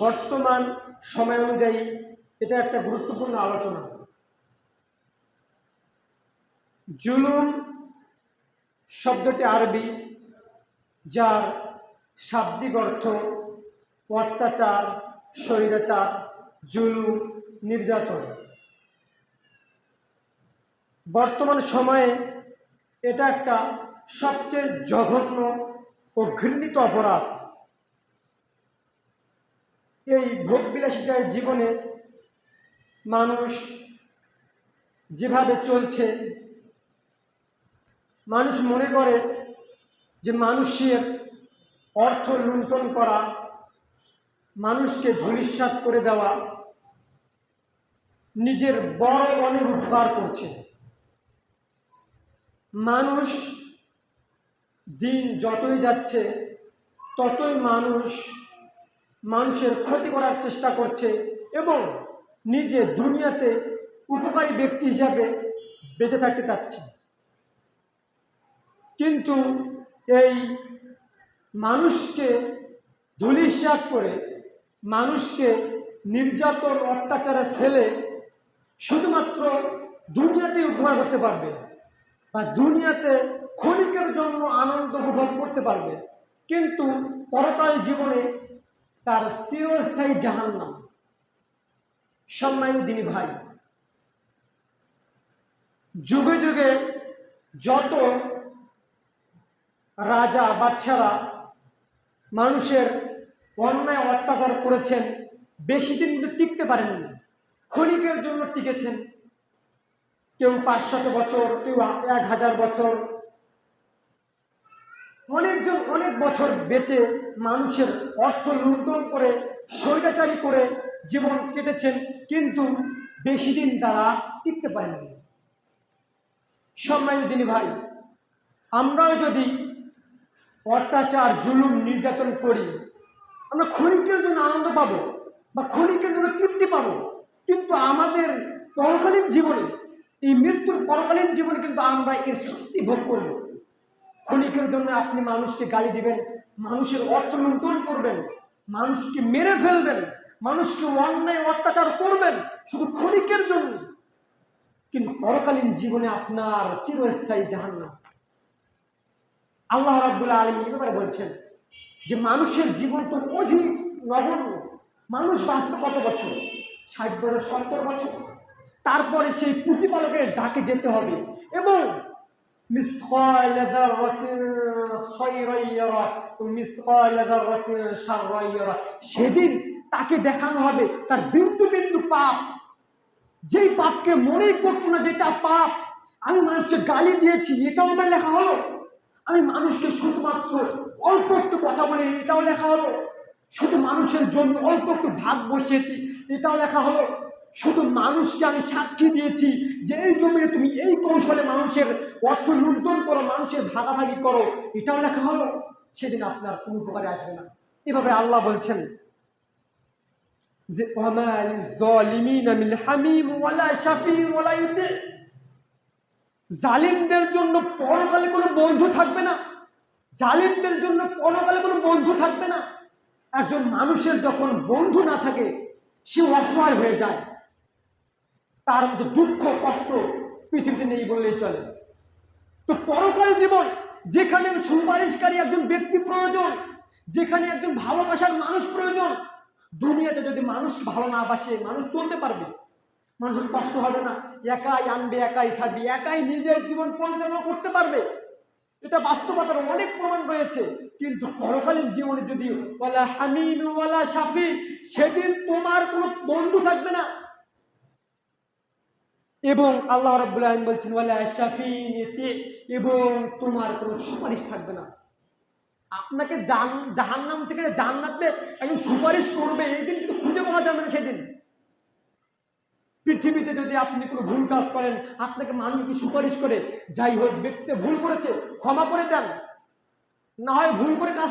বর্তমান সময় অনুযায়ী এটা একটা গুরুত্বপূর্ণ আলোচনা। জুলুম শব্দটি আরবি, যার শাব্দিক অর্থ অত্যাচার, স্বৈরাচার, জুলুম, নির্যাতন। বর্তমান সময়ে এটা একটা সবচেয়ে জঘন্য ও ঘৃণিত অপরাধ। এই ভোগবিলাসিতার জীবনে মানুষ যেভাবে চলছে, মানুষ মনে করে যে মানুষের অর্থ লুণ্ঠন করা, মানুষকে ধূলিসাৎ করে দেওয়া নিজের বড় অনেক উপকার করছে। মানুষ দিন যতই যাচ্ছে, ততই মানুষ মানুষের ক্ষতি করার চেষ্টা করছে এবং নিজে দুনিয়াতে উপকারী ব্যক্তি হিসাবে বেঁচে থাকতে চাচ্ছে। কিন্তু এই মানুষকে ধুলিসাৎ করে, মানুষকে নির্যাতন, অত্যাচারে ফেলে শুধুমাত্র দুনিয়াতেই উপকার করতে পারবে বা দুনিয়াতে ক্ষণিকের জন্য আনন্দ উপভোগ করতে পারবে। কিন্তু পরকাল জীবনে তার চিরস্থায়ী জাহান্নাম। সম্মানিত দিনী ভাই, যুগে যুগে যত রাজা বাচ্চারা মানুষের অন্যায় অত্যাচার করেছেন, বেশি দিন কিন্তু টিকতে পারেননি, ক্ষণিকের জন্য টিকেছেন। কেউ পাঁচশত বছর, কেউ এক হাজার বছর অনেকজন অনেক বছর বেঁচে মানুষের অর্থ লুণ্ঠন করে, স্বৈরাচারী করে জীবন কেটেছেন, কিন্তু বেশি দিন তারা টিকতে পারেননি। সম্মানিত দিনী ভাই, আমরাও যদি অত্যাচার, জুলুম, নির্যাতন করি, আমরা ক্ষণিকের জন্য আনন্দ পাবো বা ক্ষণিকের জন্য তৃপ্তি পাবো, কিন্তু আমাদের পরকালীন জীবনে, এই মৃত্যুর পরকালীন জীবনে কিন্তু আমরা এর শাস্তি ভোগ করব। ক্ষণিকের জন্য আপনি মানুষকে গালি দিবেন, মানুষের অর্থ লুণ্ঠন করবেন, মানুষকে মেরে ফেলবেন, মানুষকে অন্যায় অত্যাচার করবেন শুধু ক্ষণিকের জন্য। কিন্তু পরকালীন জীবনে আপনার চিরস্থায়ী জাহান্নাম। আল্লাহ রাব্বুল আলম এই ব্যাপারে বলছেন যে মানুষের জীবন তো অধিক নগণ্য। মানুষ বাঁচবে কত বছর? ষাট বছর, সত্তর বছর। তারপরে সেই প্রতিপালকের ডাকে যেতে হবে এবং মিসকাল যাররাতিন খায়রান ইয়ারা মিসকাল যাররাতিন শাররান ইয়ারা। সেদিন তাকে দেখানো হবে তার বিন্দু বিন্দু পাপ। যেই পাপকে মনেই করতো না যেটা পাপ। আমি মানুষকে গালি দিয়েছি, এটাও আমার লেখা হলো। আমি মানুষকে শুধুমাত্র অল্প একটু কথা বলে, এটাও লেখা হলো। শুধু মানুষের জন্য অল্প একটু ভাগ বসিয়েছি, এটাও লেখা হলো। শুধু মানুষকে আমি সাক্ষী দিয়েছি যে এই জমিনে তুমি এই কৌশলে মানুষের অর্থ লুণ্ঠন করো, মানুষের ভাগাভাগি করো, এটাও লেখা হলো। সেদিন আপনার কোনো উপকারে আসবে না। এভাবে আল্লাহ বলছেন যে জালিমদের জন্য পরকালে কোনো বন্ধু থাকবে না। জালিমদের জন্য পরকালে কোনো বন্ধু থাকবে না। একজন মানুষের যখন বন্ধু না থাকে, সে অসহায় হয়ে যায়। তার মধ্যে দুঃখ, কষ্ট পৃথিবীতে নেই বললেই চলে। তো পরকাল জীবন, যেখানে সুপারিশকারী একজন ব্যক্তি প্রয়োজন, যেখানে একজন ভালোবাসার মানুষ প্রয়োজন, দুনিয়াতে যদি মানুষ ভালো না বাসে, মানুষ চলতে পারবে, মানুষের কষ্ট হবে না। একাই আনবে, একাই খাবি, একাই নিজের জীবন পরিচালনা করতে পারবে। এটা বাস্তবতার অনেক প্রমাণ রয়েছে। কিন্তু পরকালীন জীবনে যদি ওয়ালা হামিম, ওয়ালা সাফি সেদিন তোমার কোনো বন্ধু থাকবে না। এবং আল্লাহ রাব্বুল বলছেন বলে শাফি এবং তোমার কোনো সুপারিশ থাকবে না। আপনাকে জান জাহান্নাম থেকে জান্নাতে একজন সুপারিশ করবে, এই দিন কিন্তু খুঁজে পাওয়া যাবে না সেদিন। পৃথিবীতে যদি আপনি কোনো ভুল কাজ করেন, আপনাকে মানুষ কি সুপারিশ করে, যাই হোক ব্যক্তিতে ভুল করেছে, ক্ষমা করে দেন। না হয় ভুল করে কাজ